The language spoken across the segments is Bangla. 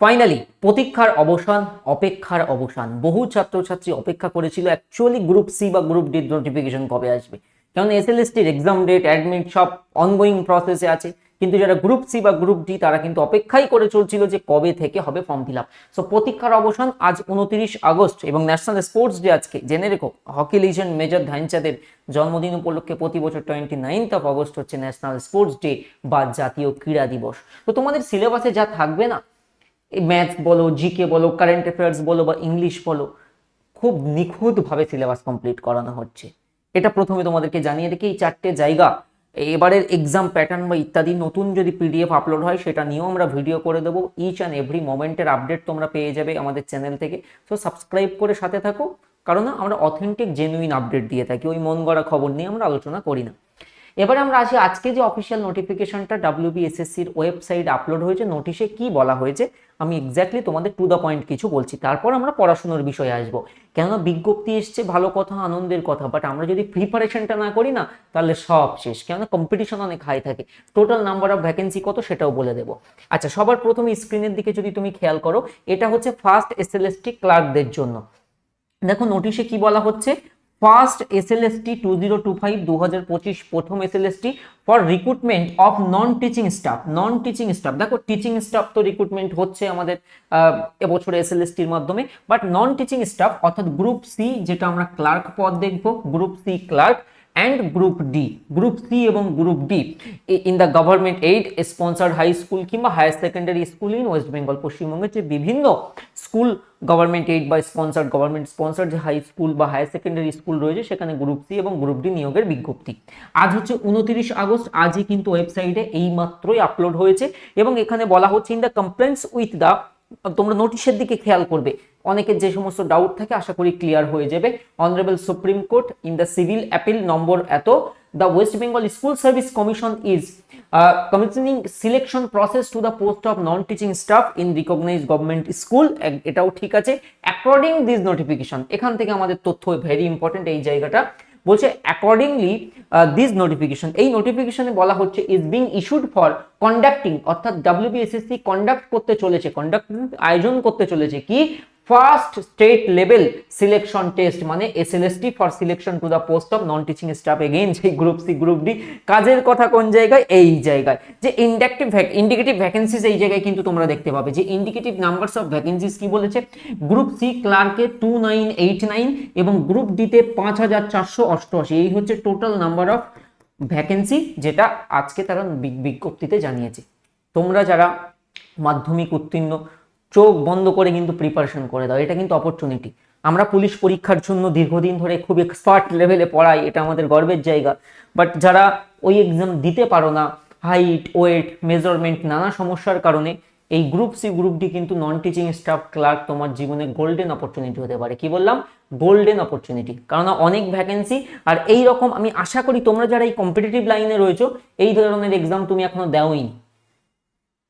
ফাইনালি প্রতীক্ষার অবসান, অপেক্ষার অবসান। বহু ছাত্রছাত্রী অপেক্ষা করেছিল অ্যাকচুয়ালি গ্রুপ সি বা গ্রুপ ডি নোটিফিকেশন কবে আসবে। কারণ এসএলএসটির এক্সাম ডেট অ্যাডমিট সব অনগোয়িং প্রসেসে আছে। কিন্তু যারা গ্রুপ সি বা গ্রুপ ডি তারা কিন্তু অপেক্ষাই করে চলছিল যে কবে থেকে হবে ফর্ম ফিল আপ সো প্রতীক্ষার অবসান আজ উনতিরিশ আগস্ট এবং ন্যাশনাল স্পোর্টস ডে আজকে। জেনে রেখো হকি লিজেন্ড মেজর ধ্যানচাঁদের জন্মদিন উপলক্ষে প্রতি বছর টোয়েন্টি নাইনথ অফ আগস্ট হচ্ছে ন্যাশনাল স্পোর্টস ডে বা জাতীয় ক্রীড়া দিবস। তো তোমাদের সিলেবাসে যা থাকবে না ম্যাথস বলো জিকে বলো কারেন্ট অ্যাফেয়ার্স বলো বা ইংলিশ বলো, খুব নিখুঁতভাবে সিলেবাস কমপ্লিট করানো হচ্ছে। এটা প্রথমে তোমাদেরকে জানিয়ে রেখে এই চারটে জায়গা, এবারের এক্সাম প্যাটার্ন বা ইত্যাদি নতুন যদি পিডিএফ আপলোড হয়, সেটা নিয়েও আমরা ভিডিও করে দেবো। ইচ অ্যান্ড এভরি মোমেন্টের আপডেট তোমরা পেয়ে যাবে আমাদের চ্যানেল থেকে। সো সাবস্ক্রাইব করে সাথে থাকো, কারণ আমরা অথেন্টিক জেনুইন আপডেট দিয়ে থাকি, ওই মন গড়া খবর নিয়ে আমরা আলোচনা করি না। এবারে আমরা আসি, আজকে যে অফিসিয়াল নোটিফিকেশনটা ডাব্লিউবিএসএসসির ওয়েবসাইট আপলোড হয়েছে নোটিশে কি বলা হয়েছে আমি এক্স্যাক্টলি তোমাদের টু দ্য পয়েন্ট কিছু বলছি। তারপর আমরা পড়াশোনার বিষয়ে আসব। কেননা বিজ্ঞপ্তি এসছে ভালো কথা, আনন্দের কথা বাট আমরা যদি প্রিপারেশনটা না করি না, তাহলে সব শেষ। কেননা কম্পিটিশন অনেক হাই থাকে। টোটাল নাম্বার অফ ভ্যাকেন্সি কত সেটাও বলে দেবো। আচ্ছা সবার প্রথমে স্ক্রিনের দিকে যদি তুমি খেয়াল করো, এটা হচ্ছে ফার্স্ট এসএলএসটি ক্লার্কদের জন্য। দেখো নোটিশে কি বলা হচ্ছে? First SLST two zero two five দু হাজার পঁচিশ প্রথম SLST for recruitment of non teaching staff non teaching staff দেখো টিচিং স্টাফ তো রিক্রুটমেন্ট হচ্ছে আমাদের এবছরে এসএলএসটির মাধ্যমে বাট নন টিচিং স্টাফ অর্থাৎ গ্রুপ সি যেটা আমরা ক্লার্ক পদ দেখব group C clerk and group D group C এবং group D in the government aid sponsored high school কিংবা higher secondary school in West Bengal পশ্চিমবঙ্গের যে বিভিন্ন স্কুল গভর্নমেন্ট এইড বা স্পন্সার্ড গভর্নমেন্ট স্পন্সার্ড যে হাই স্কুল বা হায়ার সেকেন্ডারি স্কুল রয়েছে, সেখানে গ্রুপ সি এবং গ্রুপ ডি নিয়োগের বিজ্ঞপ্তি। আজ হচ্ছে উনতিরিশ আগস্ট, আজই কিন্তু ওয়েবসাইটে এই মাত্রই আপলোড হয়েছে এবং এখানে বলা হচ্ছে in the compliance with the তোমরা নোটিশের দিকে খেয়াল করবে। অনেকের যে সমস্ত ডাউট থাকে, আশা করি ক্লিয়ার হয়ে যাবে। Honourable supreme court in the civil appeal number এত। The West Bengal school service commission is commissioning selection process to the post of non teaching staff in recognise government school এটাও ঠিক আছে। অ্যাকর্ডিং দিস নোটিফিকেশন এখান থেকে আমাদের তথ্য ভেরি ইম্পর্টেন্ট এই জায়গাটা। বলছে অ্যাকর্ডিংলি দিস নোটিফিকেশন এই নোটিফিকেশনে বলা হচ্ছে is being issued for conducting অর্থাৎ ডাব্লিউবিএসএসসি কন্ডাক্ট করতে চলেছে কন্ডাক্ট আয়োজন করতে চলেছে, কি? First state level selection test মানে SLST for selection to the post of non teaching staff again সেই গ্রুপ সি গ্রুপ ডি কাজের কথা কোন জায়গায়? এই জায়গায়। যে ইন্ডাকটিভ ইন্ডিকেটিভ ভ্যাকেন্সিস এই জায়গায় কিন্তু তোমরা দেখতে পাবে। যে ইন্ডিকেটিভ নাম্বারস অফ ভ্যাকেন্সিস কি বলেছে? গ্রুপ সি ক্লার্কে টু নাইন এইট নাইন এবং গ্রুপ ডিতে পাঁচ হাজার চারশো অষ্টআশি। এই হচ্ছে টোটাল নাম্বার অফ ভ্যাকেন্সি যেটা আজকে তারা বিজ্ঞপ্তিতে জানিয়েছে। তোমরা যারা মাধ্যমিক উত্তীর্ণ চোখ বন্ধ করে কিন্তু প্রিপারেশন করে দাও, এটা কিন্তু অপরচুনিটি আমরা পুলিশ পরীক্ষার জন্য দীর্ঘদিন ধরে খুব এক্সপার্ট লেভেলে পড়াই, এটা আমাদের গর্বের জায়গা। বাট যারা ওই এক্সাম দিতে পারো না হাইট ওয়েট মেজারমেন্ট নানা সমস্যার কারণে, এই গ্রুপ সি গ্রুপ ডি কিন্তু নন টিচিং স্টাফ ক্লার্ক তোমার জীবনে গোল্ডেন অপরচুনিটি হতে পারে। কি বললাম? গোল্ডেন অপরচুনিটি কারণ অনেক ভ্যাকেন্সি আর এই রকম আমি আশা করি তোমরা যারা এই কম্পিটিটিভ লাইনে রয়েছো, এই ধরনের এক্সাম তুমি এখনও দেওই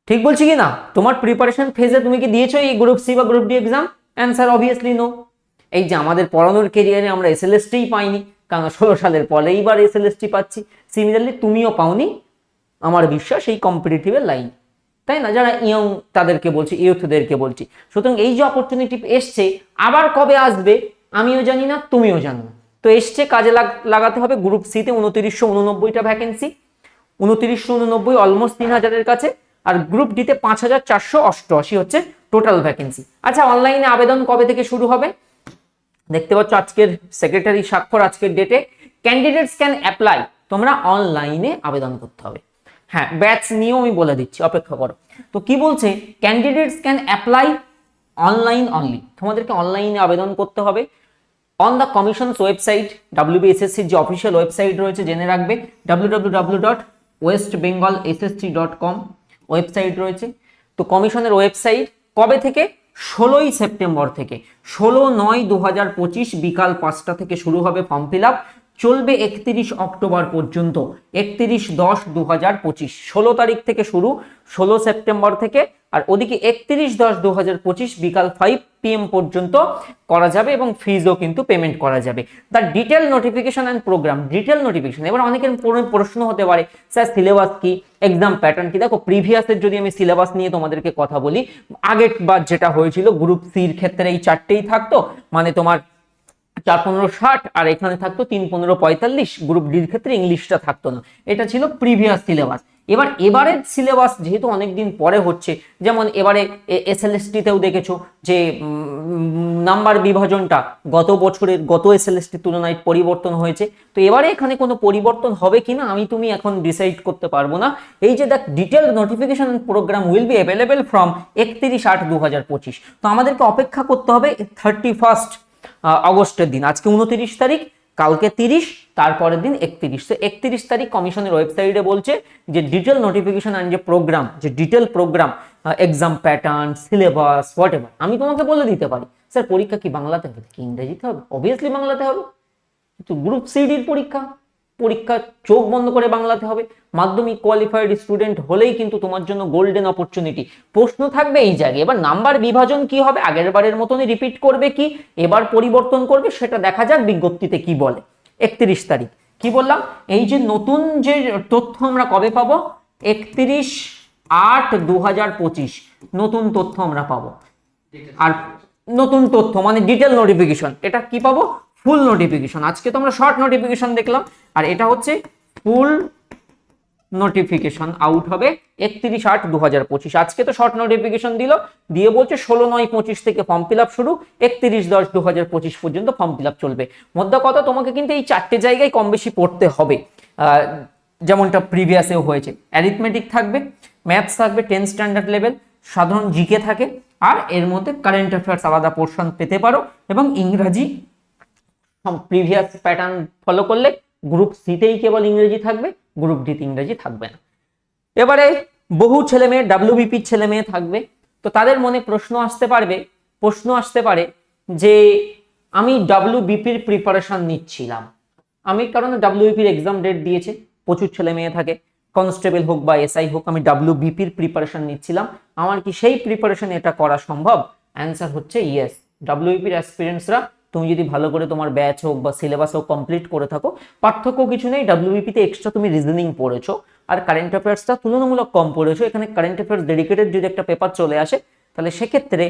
ঠিক বলছি কি না? তোমার প্রিপারেশন ফেজে তুমি কি দিয়েছ এই গ্রুপ সি বা group D exam answer obviously no এই যে আমাদের পড়ানোর কেরিয়ারে আমরা এসএলএসটিই পাইনি, কারণ ষোলো সালের পরে এইবার এসএলএসটি পাচ্ছি। সিমিলারলি তুমিও পাওনি আমার বিশ্বাস এই কম্পিটিটিভের লাইন তাই না? যারা ইয়ং তাদেরকে বলছি ইউথদেরকে বলছি। সুতরাং এই যে অপরচুনিটি এসছে, আবার কবে আসবে আমিও জানি না, তুমিও জানো না। তো এসছে, কাজে লাগ- লাগাতে হবে। গ্রুপ সিতে উনত্রিশশো উননব্বইটা ভ্যাকেন্সি উনত্রিশশো উননব্বই অলমোস্ট তিন হাজারের কাছে। আর গ্রুপ ডিতে পাঁচ হাজার চারশো অষ্টআশি হচ্ছে টোটাল ভ্যাকেন্সি আচ্ছা অনলাইনে আবেদন কবে থেকে শুরু হবে? দেখতে পাচ্ছ আজকের সেক্রেটারি স্বাক্ষর আজকের ডেটে ক্যান্ডিডেটস ক্যান অ্যাপ্লাই তোমরা অনলাইনে আবেদন করতে হবে। হ্যাঁ ব্যাচ নিয়েও আমি বলে দিচ্ছি, অপেক্ষা করো। তো কি বলছে? Candidates can apply online only তোমাদেরকে অনলাইনে আবেদন করতে হবে। অন দ্য কমিশনস ওয়েবসাইট ডাব্লিউবিএসএসসির যে অফিসিয়াল ওয়েবসাইট রয়েছে, জেনে রাখবে। W dot West Bengal SSC dot com website রয়েছে। তো কমিশনের ওয়েবসাইট কবে থেকে? ষোলোই সেপ্টেম্বর থেকে। ষোলো নয় দু হাজার পঁচিশ বিকাল পাঁচটা থেকে শুরু হবে ফর্ম ফিল আপ। চলবে একত্রিশ অক্টোবর পর্যন্ত। একত্রিশ দশ দু হাজার পঁচিশ। ষোলো তারিখ থেকে শুরু। ষোলো সেপ্টেম্বর থেকে আর ওদিকে একত্রিশ দশ দু হাজার পঁচিশ বিকাল ফাইভ পিএম পর্যন্ত করা যাবে এবং ফিজও কিন্তু পেমেন্ট করা যাবে। তার detail notification and programme detail notification এবার অনেকের পুরো- প্রশ্ন হতে পারে, স্যার সিলেবাস কি? এক্সাম প্যাটার্ন কি? দেখো প্রিভিয়াসের যদি আমি সিলেবাস নিয়ে তোমাদেরকে কথা বলি, আগের বার যেটা হয়েছিল গ্রুপ সির ক্ষেত্রে এই চারটেই থাকতো মানে তোমার চার পনেরো ষাট, আর এখানে থাকতো তিন পনেরো পঁয়তাল্লিশ গ্রুপ ডির ক্ষেত্রে ইংলিশটা থাকতো না। এটা ছিল প্রিভিয়াস সিলেবাস এবার এবারের সিলেবাস যেহেতু অনেকদিন পরে হচ্ছে, যেমন এবারে এস এল এস টিতেও দেখেছ যে নাম্বার বিভাজনটা গত বছরের, গত এস এল এস টির তুলনায় পরিবর্তন হয়েছে। তো এবারে এখানে কোনো পরিবর্তন হবে কিনা আমি তুমি এখন ডিসাইড করতে পারব না। এই যে দেখ detail notification programme will be available from একত্রিশ আট দু হাজার পঁচিশ। তো আমাদেরকে অপেক্ষা করতে হবে থার্টি ফার্স্ট অগস্টের দিন। আজকে উনতিরিশ তারিখ, কালকে তিরিশ, তারপরের দিন একত্রিশ। তো একত্রিশ তারিখ কমিশনের ওয়েবসাইটে বলছে যে ডিটেল নোটিফিকেশন অ্যান্ড যে প্রোগ্রাম যে detail programme exam pattern syllabus whatever আমি তোমাকে বলে দিতে পারি। স্যার, পরীক্ষা কি বাংলাতে হবে? কি ইংরেজিতে হবে? অবভিয়াসলি বাংলাতে হবে। কিন্তু গ্রুপ সিডির পরীক্ষা। পরীক্ষা চোখ বন্ধ করে বাংলাতে হবে। মাধ্যমিক কোয়ালিফাইড স্টুডেন্ট হলেই কিন্তু তোমার জন্য গোল্ডেন অপরচুনিটি প্রশ্ন থাকবে এই জায়গায়। এবার নাম্বার বিভাজন কি হবে? আগের বারের মতনই রিপিট করবে কি? এবার পরিবর্তন করবে, সেটা দেখা যাক বিজ্ঞপ্তিতে কি বলে। একত্রিশ তারিখ। কি বললাম? এই যে নতুন যে তথ্য আমরা কবে পাবো? একত্রিশ আট দু নতুন তথ্য আমরা পাবো। আর নতুন তথ্য মানে ডিটেল নোটিফিকেশন এটা কি পাবো? ফুল নোটিফিকেশন আজকে তো আমরা শর্ট নোটিফিকেশন দেখলাম, আর এটা হচ্ছে ফুল নোটিফিকেশন আউট হবে একত্রিশ আট দু হাজার পঁচিশ। আজকে তো শর্ট নোটিফিকেশন দিল, দিয়ে বলছে ষোলো নয় পঁচিশ থেকে ফর্ম ফিল আপ শুরু, একত্রিশ দশ দু হাজার পঁচিশ পর্যন্ত ফর্ম ফিল আপ চলবে। মধ্যে কথা, তোমাকে কিন্তু এই চারটে জায়গায় কম বেশি পড়তে হবে। যেমনটা প্রিভিয়াসেও হয়েছে। অ্যারিথমেটিক থাকবে ম্যাথস থাকবে টেন স্ট্যান্ডার্ড লেভেল সাধারণ জিকে থাকে, আর এর মধ্যে কারেন্ট অ্যাফেয়ার্স আলাদা পোর্শন পেতে পারো, এবং ইংরাজি প্রিভিয়াস প্যাটার্ন ফলো করলে গ্রুপ সিতেই কেবল ইংরেজি থাকবে গ্রুপ ডিতে ইংরেজি থাকবে না। এবারে বহু ছেলে মেয়ে ডাব্লিউবিপির ছেলে মেয়ে থাকবে। তো তাদের মনে প্রশ্ন আসতে পারবে, প্রশ্ন আসতে পারে যে আমি ডাব্লিউবিপির প্রিপারেশন নিচ্ছিলাম। আমি কারণ ডাব্লিউবিপির এক্সাম ডেট দিয়েছে, প্রচুর ছেলে মেয়ে থাকে। কনস্টেবল হোক বা এসআই হোক, আমি ডাব্লিউবিপির প্রিপারেশন নিচ্ছিলাম। আমার কি সেই প্রিপারেশন এটা করা সম্ভব? অ্যান্সার হচ্ছে ইয়েস ডাব্লিউবিপির অ্যাসপিরেন্টসরা তুমি যদি ভালো করে তোমার ব্যাচ হোক বা সিলেবাস হোক কমপ্লিট করে থাকো, পার্থক্য কিছু নেই ডাব্লিউবিপিতে এক্সট্রা তুমি রিজনিং পড়েছো আর কারেন্ট অ্যাফেয়ার্সটা তুলনামূলক কম পড়েছো। এখানে কারেন্ট অ্যাফেয়ার্স ডেডিকেটেড যদি একটা পেপার চলে আসে, তাহলে সেক্ষেত্রে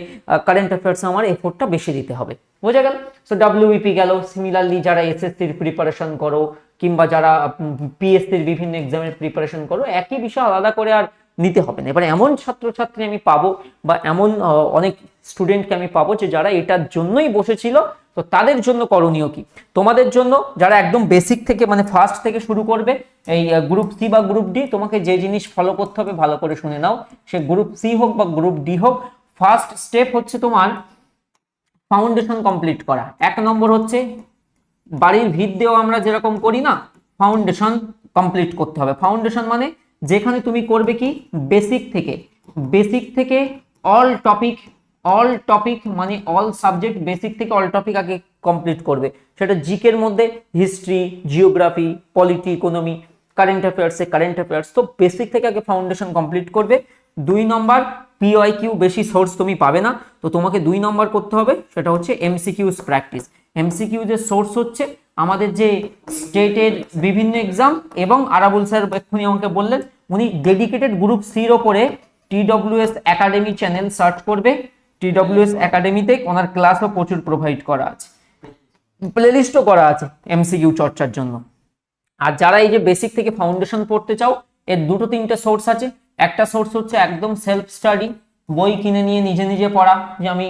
কারেন্ট অ্যাফেয়ার্স আমার এফোর্টটা বেশি দিতে হবে। বোঝা গেল? সো ডাব্লিউবিপি গেল। সিমিলারলি যারা এসএসসির প্রিপারেশন করো, কিংবা যারা পিএসসির বিভিন্ন এক্সামের প্রিপারেশন করো, একই বিষয় আলাদা করে আর নিতে হবে না। এবার এমন ছাত্রছাত্রী আমি পাবো বা এমন অনেক স্টুডেন্টকে আমি পাবো যে যারা এটার জন্যই বসেছিল তো তাদের জন্য করণীয় কি? তোমাদের জন্য যারা একদম বেসিক থেকে মানে ফার্স্ট থেকে শুরু করবে, এই গ্রুপ সি বা গ্রুপ ডি তোমাকে যে জিনিস ফলো করতে হবে ভালো করে শুনে নাও। সে গ্রুপ সি হোক বা গ্রুপ ডি হোক ফার্স্ট স্টেপ হচ্ছে তোমার ফাউন্ডেশন কমপ্লিট করা। এক নম্বর হচ্ছে বাড়ির ভিত দিয়েও আমরা যেরকম করি না ফাউন্ডেশন কমপ্লিট করতে হবে। ফাউন্ডেশন মানে যেখানে তুমি করবে কি? বেসিক থেকে। বেসিক থেকে অল টপিক অল টপিক মানে অল সাবজেক্ট বেসিক থেকে অল টপিক আগে কমপ্লিট করবে। সেটা জিকের মধ্যে history geography polity economy current অ্যাফেয়ার্সে current affairs তো বেসিক থেকে আগে ফাউন্ডেশন কমপ্লিট করবে। দুই নম্বর পিওয়াই কিউ বেশি সোর্স তুমি পাবে না। তো তোমাকে দুই নম্বর করতে হবে, সেটা হচ্ছে এমসিকিউস প্র্যাকটিস এমসিকিউ যে সোর্স হচ্ছে, আমাদের যে স্টেটের বিভিন্ন এক্সাম এবং আরাবুল স্যার এক্ষুনি আমাকে বললেন, উনি ডেডিকেটেড গ্রুপ সির ওপরে টিডব্লিউএস একাডেমি চ্যানেল সার্চ করবে। টিডব্লিউএস একাডেমিতে ওনার ক্লাসও প্রচুর প্রোভাইড করা আছে। প্লেলিস্টও করা আছে এমসিকিউ চর্চার জন্য। আর যারা এই যে বেসিক থেকে ফাউন্ডেশন পড়তে চাও, এর দুটো তিনটে সোর্স আছে। একটা সোর্স হচ্ছে একদম সেলফ স্টাডি বই কিনে নিয়ে নিজে নিজে পড়া। যে আমি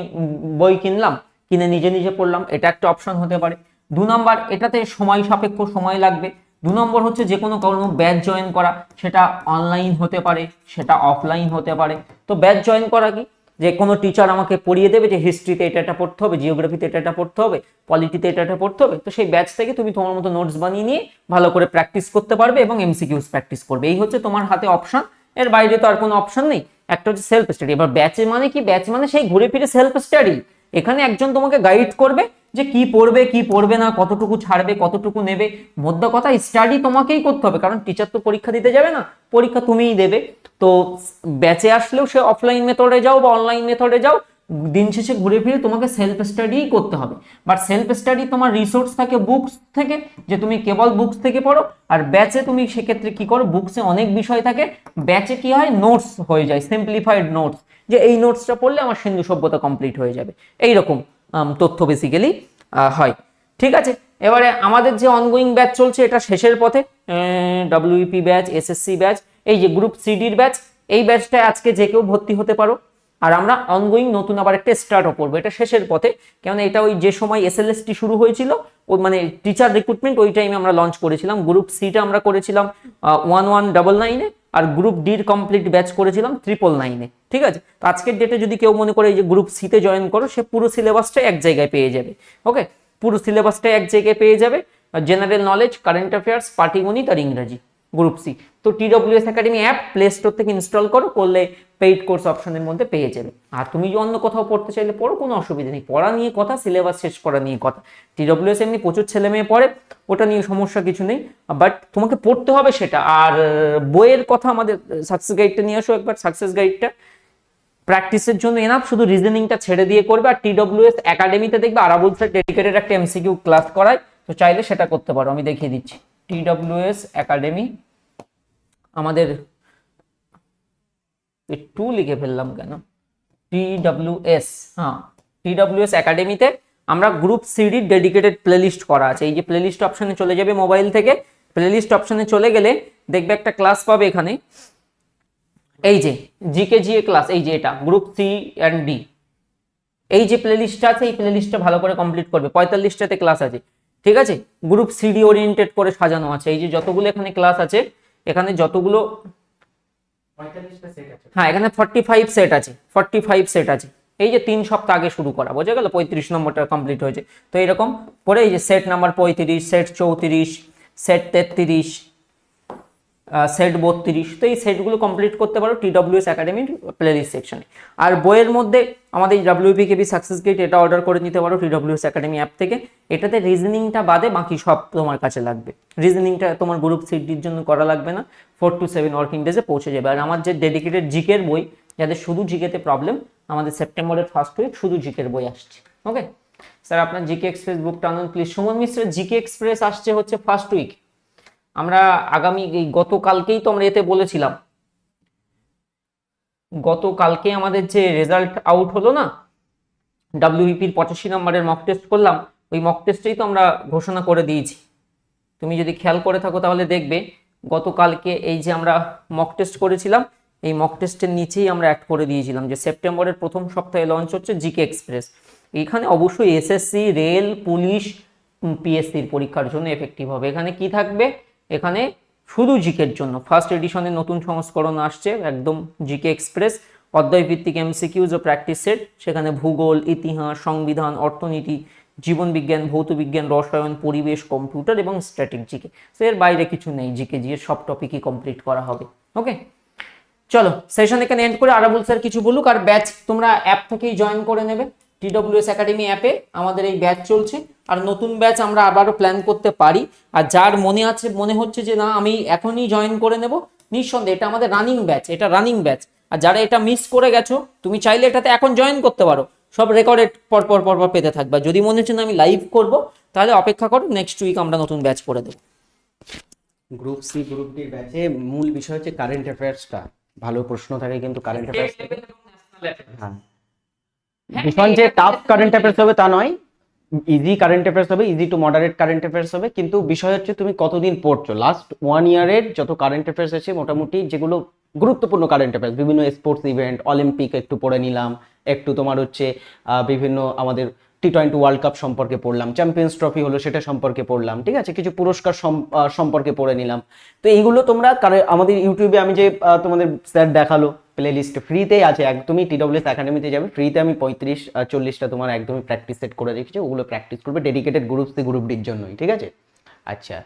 বই কিনলাম, কিনে নিজে নিজে পড়লাম, এটা একটা অপশন হতে পারে। দু নম্বর, এটাতে সময় সাপেক্ষ সময় লাগবে। দু নম্বর হচ্ছে যে কোনো কোনো ব্যাচ জয়েন করা, সেটা অনলাইন হতে পারে, সেটা অফলাইন হতে পারে। তো ব্যাচ জয়েন করা কি? যে কোনো টিচার আমাকে পড়িয়ে দেবে যে হিস্ট্রিতে এটা এটা পড়তে হবে জিওগ্রাফিতে এটা এটা পড়তে হবে পলিটিতে এটা এটা পড়তে হবে, তো সেই ব্যাচ থেকে তুমি তোমার মতো নোটস বানিয়ে নিয়ে ভালো করে প্র্যাকটিস করতে পারবে এবং এমসিকিউস প্র্যাকটিস করবে। এই হচ্ছে তোমার হাতে অপশন এর বাইরে তো আর কোনো অপশন নেই। একটা হচ্ছে সেলফ স্টাডি এবার ব্যাচে মানে কি? ব্যাচ মানে সেই ঘুরে ফিরে সেলফ স্টাডি এখানে একজন তোমাকে গাইড করবে যে কি পড়বে কি পড়বে না, কতটুকু ছাড়বে, কতটুকু নেবে মধ্য কথা স্টাডি তোমাকেই করতে হবে, কারণ টিচার তো পরীক্ষা দিতে যাবে না, পরীক্ষা তুমিই দেবে। তো ব্যাচে আসলেও সে অফলাইন মেথডে যাও বা অনলাইন মেথডে যাও, দিন শেষে ঘুরে ফিরে তোমাকে সেলফ স্টাডিই করতে হবে। বাট সেলফ স্টাডি তোমার রিসোর্স থাকে বুকস থেকে, যে তুমি কেবল বুকস থেকে পড়ো, আর ব্যাচে তুমি সেক্ষেত্রে কি করো বুকসে অনেক বিষয় থাকে ব্যাচে কি হয় নোটস হয়ে যায় সিম্পলিফাইড নোটস যে এই নোটসটা পড়লে আমার সিন্ধু সভ্যতা কমপ্লিট হয়ে যাবে, এইরকম। তথ্য বেসিক্যালি হয়। ঠিক আছে? এবারে আমাদের যে অনগোয়িং ব্যাচ চলছে, এটা শেষের পথে। ডাব্লিউপি ব্যাচ এসএসসি ব্যাচ এই যে গ্রুপ সিডির ব্যাচ এই ব্যাচটায় আজকে যে কেউ ভর্তি হতে পারো। আর আমরা অনগোয়িং নতুন আবার একটা স্টার্টও করব। এটা শেষের পথে। কেন এটা ওই যে সময় এসএলএসটি শুরু হয়েছিল, ও মানে টিচার রিক্রুটমেন্ট ওই টাইমে আমরা লঞ্চ করেছিলাম। গ্রুপ সিটা আমরা করেছিলাম ওয়ান ওয়ান ডাবল নাইনে আর গ্রুপ ডির কমপ্লিট ব্যাচ করেছিলাম ট্রিপল নাইনে ঠিক আছে? তো আজকের ডেটে যদি কেউ মনে করে যে গ্রুপ সিতে জয়েন করো, সে পুরো সিলেবাসটা এক জায়গায় পেয়ে যাবে। ওকে পুরো সিলেবাসটা এক জায়গায় পেয়ে যাবে। জেনারেল নলেজ কারেন্ট অ্যাফেয়ার্স পাটিগণিত আর ইংরাজি। গ্রুপ সি তো TWS academy app Play Store থেকে ইনস্টল করো, করলে পেইড কোর্স অপশনের মধ্যে পেয়ে যাবে। আর তুমি যদি অন্য কোথাও পড়তে চাইলে পড়ো, কোনো অসুবিধা নেই। পড়া নিয়ে কথা সিলেবাস শেষ করা নিয়ে কথা। টিডব্লিউএস এমনি প্রচুর ছেলে মেয়ে পড়ে, ওটা নিয়ে সমস্যা কিছু নেই। বাট তোমাকে পড়তে হবে সেটা। আর বইয়ের কথা আমাদের সাকসেস গাইডটা নিয়ে আসো একবার। সাকসেস গাইডটা প্র্যাকটিসের জন্য এনাফ শুধু রিজনিংটা ছেড়ে দিয়ে করবে। আর টিডব্লিউএস একাডেমিতে দেখবে আরাবুল স্যার ডেডিকেটেড একটা এমসিকিউ ক্লাস করায়। তো চাইলে সেটা করতে পারো। আমি দেখিয়ে দিচ্ছি। টিডব্লিউএস একাডেমি আমাদের টু লিখে ফেললাম কেন? টিডব্লিউএস হ্যাঁ। টিডব্লিউএস একাডেমিতে আমরা গ্রুপ সিডির ডেডিকেটেড প্লেলিস্ট করা আছে। এই যে প্লেলিস্ট অপশানে চলে যাবে মোবাইল থেকে। প্লেলিস্ট অপশানে চলে গেলে দেখবে একটা ক্লাস পাবে এখানে। এই যে জিকে জিএ ক্লাস এই যে এটা গ্রুপ সি অ্যান্ড ডি এই যে প্লেলিস্টটা আছে এই প্লেলিস্টটা ভালো করে কমপ্লিট করবে। পঁয়তাল্লিশটাতে ক্লাস আছে। ঠিক আছে? গ্রুপ সিডি ওরিয়েন্টেড করে সাজানো আছে। এই যে যতগুলো এখানে ক্লাস আছে এখানে যতগুলো হ্যাঁ এখানে ফর্টি ফাইভ সেট আছে ফর্টি ফাইভ সেট আছে। এই যে তিন সপ্তাহ আগে শুরু করা বোঝা গেল পঁয়ত্রিশ নম্বরটা কমপ্লিট হয়েছে। তো এরকম পরে এই যে সেট নাম্বার পঁয়ত্রিশ সেট চৌত্রিশ সেট তেত্রিশ সেট বত্রিশ। তো এই সেটগুলো কমপ্লিট করতে পারো টি টিডব্লিউএস একাডেমির প্লেলিস্ট সেকশনে আর বইয়ের মধ্যে আমাদের ডাব্লিউপি কেবি সাকসেস গেট এটা অর্ডার করে নিতে পারো টি টিডব্লিউএস একাডেমি অ্যাপ থেকে। এটাতে রিজনিংটা বাদে বাকি সব তোমার কাছে লাগবে। রিজনিংটা তোমার গ্রুপ সিডির জন্য করা লাগবে না। ফোর টু সেভেন ওয়ার্কিং ডেজে পৌঁছে যাবে। আর আমার যে ডেডিকেটেড জিকের বই, যাদের শুধু জিকেতে প্রবলেম আমাদের সেপ্টেম্বরের ফার্স্ট উইক শুধু জিকের বই আসছে। ওকে স্যার আপনার জিকে এক্সপ্রেস বুকটা আনুন প্লিজ সুমন মিশ্রের জিকে এক্সপ্রেস আসছে হচ্ছে ফার্স্ট উইক আমরা আগামী এই গতকালকেই তো আমরা এতে বলেছিলাম। গতকালকে আমাদের যে রেজাল্ট আউট হলো না ডাব্লিউপির পঁচাশি নম্বরের মক টেস্ট করলাম, ওই মক টেস্টেই তো আমরা ঘোষণা করে দিয়েছি। তুমি যদি খেয়াল করে থাকো তাহলে দেখবে, গতকালকে এই যে আমরা মক টেস্ট করেছিলাম, এই মক টেস্টের নিচেই আমরা অ্যাড করে দিয়েছিলাম যে সেপ্টেম্বরের প্রথম সপ্তাহে লঞ্চ হচ্ছে জিকে এক্সপ্রেস এখানে অবশ্যই এসএসসি রেল পুলিশ পিএসসির পরীক্ষার জন্য এফেক্টিভ হবে। এখানে কি থাকবে? এখানে শুধু জিকের জন্য। ফার্স্ট এডিশনের নতুন সংস্করণ আসছে, একদম জিকে এক্সপ্রেস অধ্যায় ভিত্তিক এমসিকিউজ ও প্র্যাকটিস সেট সেখানে ভূগোল, ইতিহাস, সংবিধান, অর্থনীতি, জীবন বিজ্ঞান, ভৌত বিজ্ঞান, রসায়ন, পরিবেশ, কম্পিউটার এবং স্ট্যাটিক জিকে। সো এর বাইরে কিছু নেই জিকে জিএর সব টপিকই কমপ্লিট করা হবে। ওকে চলো সেশন এখানে এন্ড করে আরাবুল স্যার কিছু বলুক, আর ব্যাচ তোমরা অ্যাপ থেকেই জয়েন করে নেবে। টিডব্লিউএস একাডেমি অ্যাপে আমাদের এই ব্যাচ চলছে। আর নতুন ব্যাচ আমরা আবারও প্ল্যান করতে পারি। আর যার মনে আছে মনে হচ্ছে যে না আমি এখনই জয়েন করে নেব নিঃসন্দেহে এটা আমাদের রানিং ব্যাচ এটা রানিং ব্যাচ আর যারা এটা মিস করে গেছো তুমি চাইলে এটাতে এখন জয়েন করতে পারো। সব রেকর্ডেড পর পর পর পর পেতে থাকবে। যদি মনে হচ্ছে না আমি লাইভ করব তাহলে অপেক্ষা করো নেক্সট উইক আমরা নতুন ব্যাচ করে দেবো। গ্রুপ সি গ্রুপ ডি ব্যাচে মূল বিষয় হচ্ছে কারেন্ট অ্যাফেয়ার্সটা ভালো প্রশ্ন থাকে কিন্তু কারেন্ট অ্যাফেয়ার্স হ্যাঁ। ভীষণ যে টাফ কারেন্ট অ্যাফেয়ার্স হবে তা নয়। ইজি কারেন্ট অ্যাফেয়ার্স হবে easy to moderate current affairs হবে। কিন্তু বিষয় হচ্ছে তুমি কতদিন পড়ছো? লাস্ট ওয়ান ইয়ারের যত কারেন্ট অ্যাফেয়ার্স আছে মোটামুটি যেগুলো গুরুত্বপূর্ণ কারেন্ট অ্যাফেয়ার্স বিভিন্ন স্পোর্টস ইভেন্ট অলিম্পিক একটু পড়ে নিলাম একটু তোমার হচ্ছে আহ, বিভিন্ন আমাদের টি টোয়েন্টি ওয়ার্ল্ড কাপ সম্পর্কে পড়লাম চ্যাম্পিয়ন্স ট্রফি হলো সেটা সম্পর্কে পড়লাম, ঠিক আছে? কিছু পুরস্কার সম- সম্পর্কে পড়ে নিলাম। তো এইগুলো তোমরা আমাদের ইউটিউবে আমি যে তোমাদের স্যার দেখাল প্লে লিস্ট ফ্রিতেই আছে, একদমই টিডব্লিউএস একাডেমিতে যাবে। ফ্রিতে আমি পঁয়ত্রিশ চল্লিশটা তোমার একদমই প্র্যাকটিস সেট করে রেখেছি, ওগুলো প্র্যাকটিস করবে ডেডিকেটেড গ্রুপ সি গ্রুপ ডির জন্যই, ঠিক আছে? আচ্ছা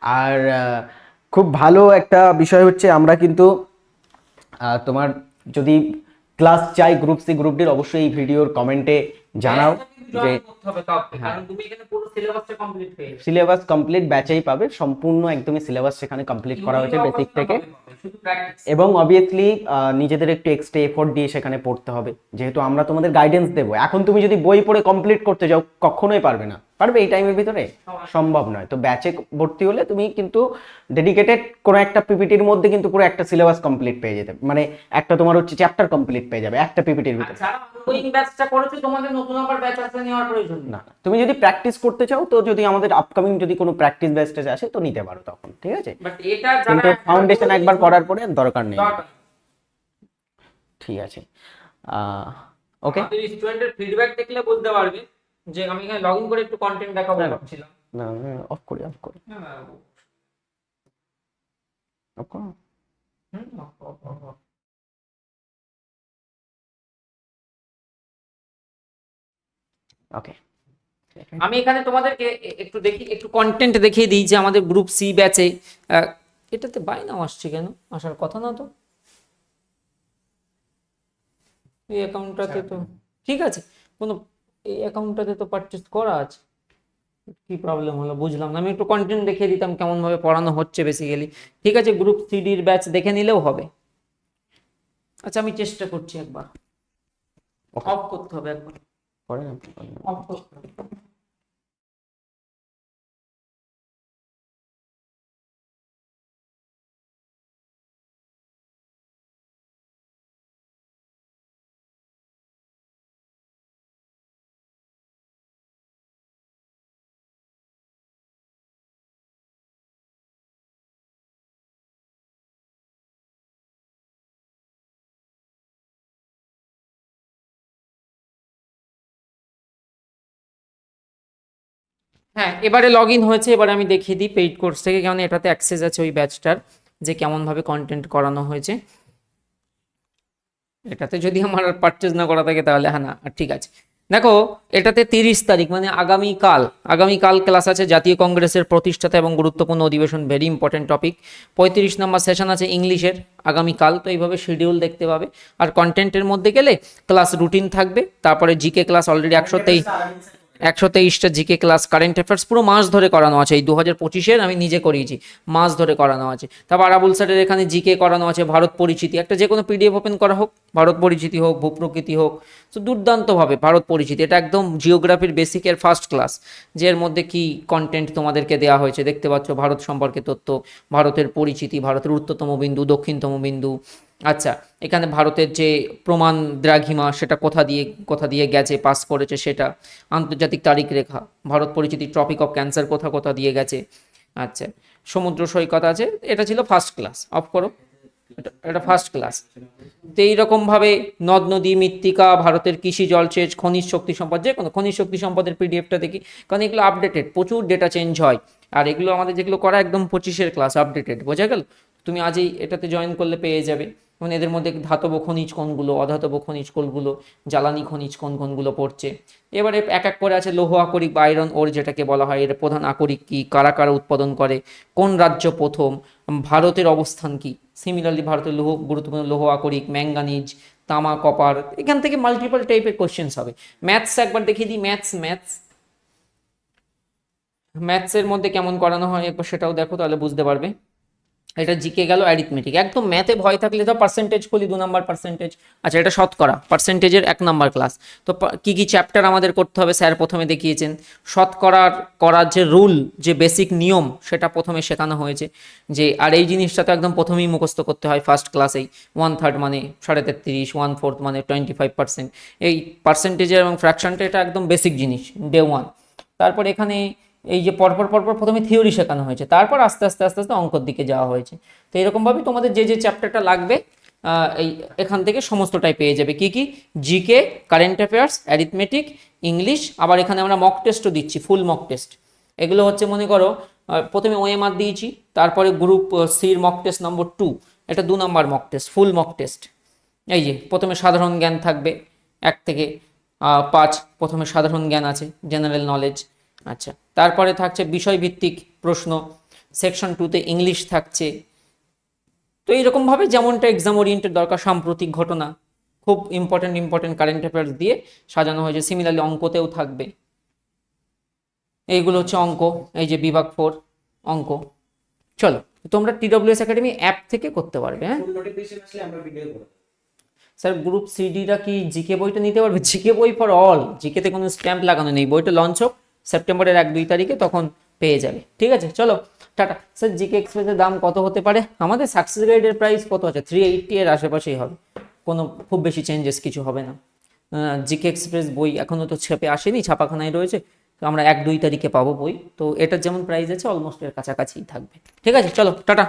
আর খুব ভালো একটা বিষয় হচ্ছে আমরা কিন্তু তোমার যদি ক্লাস চাই গ্রুপ সি গ্রুপ ডির অবশ্যই এই ভিডিওর কমেন্টে জানাও। সিলেবাস কমপ্লিট ব্যাচেই পাবে সম্পূর্ণ একদমই সিলেবাস সেখানে কমপ্লিট করা হয়েছে বেসিক থেকে। এবং অবভিয়াসলি নিজেদের একটু এক্সট্রা এফোর্ট দিয়ে সেখানে পড়তে হবে। যেহেতু আমরা তোমাদের গাইডেন্স দেবো। এখন তুমি যদি বই পড়ে কমপ্লিট করতে যাও কখনোই পারবে না। পারবে এই টাইমের ভিতরে? সম্ভব নয়। তো ব্যাচে ভর্তি হলে তুমি কিন্তু ডেডিকেটেড কোনো একটা পিপিটির মধ্যে কিন্তু পুরো একটা সিলেবাস কমপ্লিট পেয়ে যেতে মানে একটা তোমার হচ্ছে চ্যাপ্টার কমপ্লিট পেয়ে যাবে একটা পিপিটির ভিতরে। ব্যাচটা করেছে তোমাদের নতুন আবার ব্যাচ নেওয়ার প্রয়োজন না না। তুমি যদি প্র্যাকটিস করতে চাও তো যদি আমাদের আপকামিং যদি কোনো প্র্যাকটিস ব্যাচটা আসে তো নিতে পারো তখন ঠিক আছে? বাট এটা কিন্তু ফাউন্ডেশন একবার করার পরে দরকার নেই। ঠিক আছে। ওকে স্টুডেন্টের ফিডব্যাক দেখলে বুঝতে পারবে। যে আমি এখানে লগ ইন করে একটু কন্টেন্ট দেখাবো। ভাবছিলাম। না অফ করি অফ করি। অফ করো। হুম. ওকে আমি এখানে তোমাদেরকে একটু দেখি একটু কন্টেন্ট দেখিয়ে দিই যে আমাদের গ্রুপ সি ব্যাচে এটাতে বাইনাও আসছে কেন? আসার কথা না তো। এই অ্যাকাউন্টটাতে তো ঠিক আছে। কোনো এই অ্যাকাউন্টটাতে তো পারচেস করা আছে। কি প্রবলেম হলো বুঝলাম না আমি একটু কন্টেন্ট দেখিয়ে দিতাম কেমনভাবে পড়ানো হচ্ছে বেসিক্যালি ঠিক আছে গ্রুপ সিডির ব্যাচ দেখে নিলেও হবে। আচ্ছা আমি চেষ্টা করছি একবার. অফ করতে হবে একবার। অফ করতে হবে। হ্যাঁ এবারে লগ ইন হয়েছে, এবারে আমি দেখিয়ে দিই পেইড কোর্স থেকে কেমন, এটাতে অ্যাক্সেস আছে ওই ব্যাচটার যে কেমনভাবে কন্টেন্ট করানো হয়েছে। এটাতে যদি আমার আর পারচেজ না করা থাকে তাহলে হ্যাঁ না ঠিক আছে। দেখো, এটাতে তিরিশ তারিখ মানে আগামীকাল আগামীকাল ক্লাস আছে জাতীয় কংগ্রেসের প্রতিষ্ঠাতা এবং গুরুত্বপূর্ণ অধিবেশন ভেরি ইম্পর্টেন্ট টপিক পঁয়ত্রিশ নম্বর সেশন আছে ইংলিশের, আগামীকাল, তো এইভাবে শিডিউল দেখতে পাবে। আর কন্টেন্টের মধ্যে গেলে ক্লাস রুটিন থাকবে, তারপরে জিকে ক্লাস অলরেডি একশো তেইশ একশো তেইশটা জিকে ক্লাস কারেন্ট অ্যাফেয়ার্স পুরো মাস ধরে করানো আছে। এই দু হাজার পঁচিশের আমি নিজে করিয়েছি, মাস ধরে করানো আছে। তারপর আরাবুল স্যারের এখানে জিকে করানো আছে, ভারত পরিচিতি। একটা যে কোনো পিডিএফ ওপেন করা হোক, ভারত পরিচিতি হোক ভূপ্রকৃতি হোক, তো দুর্দান্তভাবে ভারত পরিচিতি। এটা একদম জিওগ্রাফির বেসিকের ফার্স্ট ক্লাস যে এর মধ্যে কি কন্টেন্ট তোমাদেরকে দেওয়া হয়েছে। দেখতে পাচ্ছ ভারত সম্পর্কে তথ্য, ভারতের পরিচিতি, ভারতের উত্তরতম বিন্দু, দক্ষিণতম বিন্দু আচ্ছা এখানে ভারতের যে প্রমাণ দ্রাঘিমা, সেটা কোথা দিয়ে কোথা দিয়ে গেছে পাস করেছে সেটা, আন্তর্জাতিক তারিখ রেখা, ভারত পরিচিতি ট্রপিক অফ ক্যান্সার কোথা কোথা দিয়ে গেছে? আচ্ছা সমুদ্র সৈকত আছে, এটা ছিল ফার্স্ট ক্লাস অফ করো, এটা ফার্স্ট ক্লাস তো এইরকমভাবে নদ, নদী, মৃত্তিকা, ভারতের কৃষি জলসেচ, খনিজ শক্তি সম্পদ, যে কোনো খনিজ শক্তি সম্পদের পিডিএফটা দেখি, কারণ এগুলো আপডেটেড প্রচুর ডেটা চেঞ্জ হয়। আর এগুলো আমাদের যেগুলো করা একদম পঁচিশের ক্লাস আপডেটেড বোঝা গেল? তুমি আজই এটাতে জয়েন করলে পেয়ে যাবে। যেমন এদের মধ্যে ধাতব খনিজ কোনগুলো অধাতব খনিজ কোনগুলো জ্বালানি খনিজ কোন কোনগুলো পড়ছে। এবারে এক এক করে আছে লৌহ আকরিক বা আয়রন ওর যেটাকে বলা হয়, এর প্রধান আকরিক কি, কারা কারা উৎপাদন করে, কোন রাজ্য প্রথম, ভারতের অবস্থান কি? সিমিলারলি ভারতের লৌহ, গুরুত্বপূর্ণ লৌহ আকরিক ম্যাঙ্গানিজ তামা, কপার, এখান থেকে মাল্টিপল টাইপের কোশ্চেন্স হবে। ম্যাথস একবার দেখিয়ে দিই ম্যাথস ম্যাথস ম্যাথসের মধ্যে কেমন করানো হয় একবার সেটাও দেখো, তাহলে বুঝতে পারবে। এটা জিকে গেল অ্যারিথমেটিক একদম ম্যাথে ভয় থাকলে তো পার্সেন্টেজ খুলি, দু নাম্বার পার্সেন্টেজ আচ্ছা এটা শতকরা পার্সেন্টেজের এক নাম্বার ক্লাস তো কি কি চ্যাপ্টার আমাদের করতে হবে স্যার প্রথমে দেখিয়েছেন। শতকরার করার যে রুল যে বেসিক নিয়ম, সেটা প্রথমে শেখানো হয়েছে। যে, আর এই জিনিসটা তো একদম প্রথমেই মুখস্থ করতে হয় ফার্স্ট ক্লাসেই ওয়ান থার্ড মানে সাড়ে তেত্রিশ ওয়ান ফোর্থ মানে টোয়েন্টি ফাইভ পার্সেন্ট এই পার্সেন্টেজের এবং ফ্র্যাকশনটা এটা একদম বেসিক জিনিস ডে ওয়ান তারপর এখানে এই যে পরপর পরপর প্রথমে থিওরি শেখানো হয়েছে, তারপর আস্তে আস্তে আস্তে আস্তে অঙ্কর দিকে যাওয়া হয়েছে। তো এরকমভাবে তোমাদের যে যে চ্যাপ্টারটা লাগবে এই এখান থেকে সমস্তটাই পেয়ে যাবে। কি কি? GK current affairs arithmetic English আবার এখানে আমরা মক টেস্টও দিচ্ছি ফুল মক টেস্ট এগুলো হচ্ছে, মনে করো প্রথমে ওএমআর দিয়েছি, তারপরে গ্রুপ সির মক টেস্ট নম্বর টু এটা দু নম্বর mock test full mock test এই যে, প্রথমে সাধারণ জ্ঞান থাকবে, এক থেকে পাঁচ, প্রথমে সাধারণ জ্ঞান আছে জেনারেল নলেজ আচ্ছা তারপরে থাকছে বিষয়ভিত্তিক প্রশ্ন সেকশন টুতে ইংলিশ থাকছে। তো এইরকমভাবে যেমনটা এক্সাম ওরিয়েন্টেড দরকার সাম্প্রতিক ঘটনা খুব ইম্পর্টেন্ট ইম্পর্টেন্ট কারেন্ট অ্যাফেয়ার্স দিয়ে সাজানো হয়েছে। সিমিলারলি অঙ্কতেও থাকবে। এইগুলো হচ্ছে অঙ্ক এই যে বিভাগ ফোর অঙ্ক। চলো তোমরা টিডব্লিউএস একাডেমি অ্যাপ থেকে করতে পারবে হ্যাঁ? স্যার গ্রুপ সিডিরা কি জিকে বইটা নিতে পারবে? জিকে বই ফর অল জিকেতে কোনো স্ট্যাম্প লাগানো নেই। বইটা লঞ্চ হোক সেপ্টেম্বরের এক, দুই তারিখে তখন পেয়ে যাবে। ঠিক আছে? চলো, টাটা। স্যার জিকে এক্সপ্রেসের দাম কত হতে পারে? আমাদের সাকসেস গাইডের প্রাইস কত আছে? থ্রি এইটটি এর আশেপাশেই হবে। কোনো খুব বেশি চেঞ্জেস কিছু হবে না। জিকে এক্সপ্রেস বই এখনও তো ছেপে আসেনি, ছাপাখানায় রয়েছে। আমরা এক, দুই তারিখে পাবো বই। তো এটার যেমন প্রাইস আছে অলমোস্ট এর কাছাকাছিই থাকবে। ঠিক আছে? চলো, টাটা।